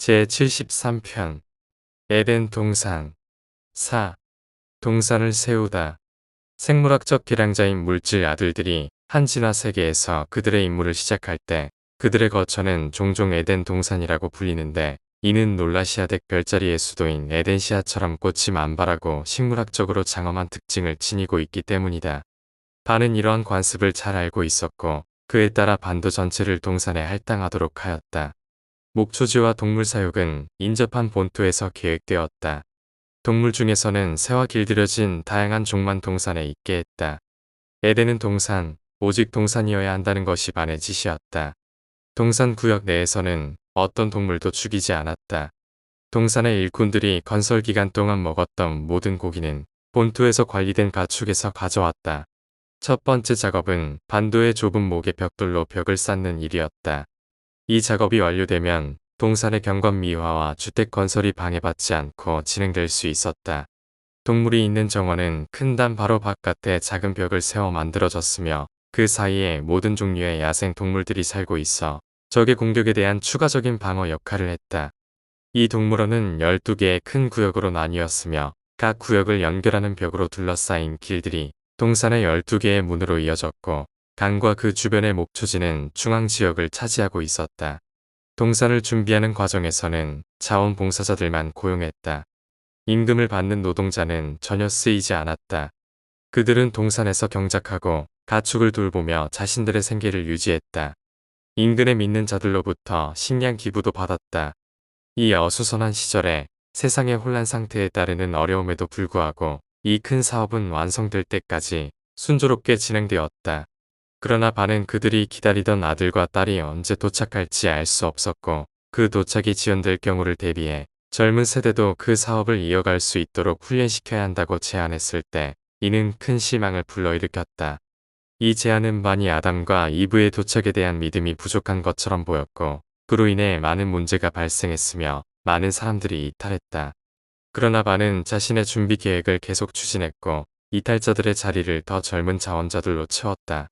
제73편 에덴 동산 4. 동산을 세우다 생물학적 계량자인 물질 아들들이 한 진화 세계에서 그들의 임무를 시작할 때 그들의 거처는 종종 에덴 동산이라고 불리는데 이는 놀라시아덱 별자리의 수도인 에덴시아처럼 꽃이 만발하고 식물학적으로 장엄한 특징을 지니고 있기 때문이다. 반은 이러한 관습을 잘 알고 있었고 그에 따라 반도 전체를 동산에 할당하도록 하였다. 목초지와 동물 사육은 인접한 본토에서 계획되었다. 동물 중에서는 새와 길들여진 다양한 종만 동산에 있게 했다. 에덴은 동산, 오직 동산이어야 한다는 것이 반의 지시였다. 동산 구역 내에서는 어떤 동물도 죽이지 않았다. 동산의 일꾼들이 건설 기간 동안 먹었던 모든 고기는 본토에서 관리된 가축에서 가져왔다. 첫 번째 작업은 반도의 좁은 목의 벽돌로 벽을 쌓는 일이었다. 이 작업이 완료되면 동산의 경관 미화와 주택 건설이 방해받지 않고 진행될 수 있었다. 동물이 있는 정원은 큰 담 바로 바깥에 작은 벽을 세워 만들어졌으며 그 사이에 모든 종류의 야생 동물들이 살고 있어 적의 공격에 대한 추가적인 방어 역할을 했다. 이 동물원은 12개의 큰 구역으로 나뉘었으며 각 구역을 연결하는 벽으로 둘러싸인 길들이 동산의 12개의 문으로 이어졌고 강과 그 주변의 목초지는 중앙 지역을 차지하고 있었다. 동산을 준비하는 과정에서는 자원봉사자들만 고용했다. 임금을 받는 노동자는 전혀 쓰이지 않았다. 그들은 동산에서 경작하고 가축을 돌보며 자신들의 생계를 유지했다. 인근에 믿는 자들로부터 식량 기부도 받았다. 이 어수선한 시절에 세상의 혼란 상태에 따르는 어려움에도 불구하고 이 큰 사업은 완성될 때까지 순조롭게 진행되었다. 그러나 반은 그들이 기다리던 아들과 딸이 언제 도착할지 알 수 없었고 그 도착이 지연될 경우를 대비해 젊은 세대도 그 사업을 이어갈 수 있도록 훈련시켜야 한다고 제안했을 때 이는 큰 실망을 불러일으켰다. 이 제안은 반이 아담과 이브의 도착에 대한 믿음이 부족한 것처럼 보였고 그로 인해 많은 문제가 발생했으며 많은 사람들이 이탈했다. 그러나 반은 자신의 준비 계획을 계속 추진했고 이탈자들의 자리를 더 젊은 자원자들로 채웠다.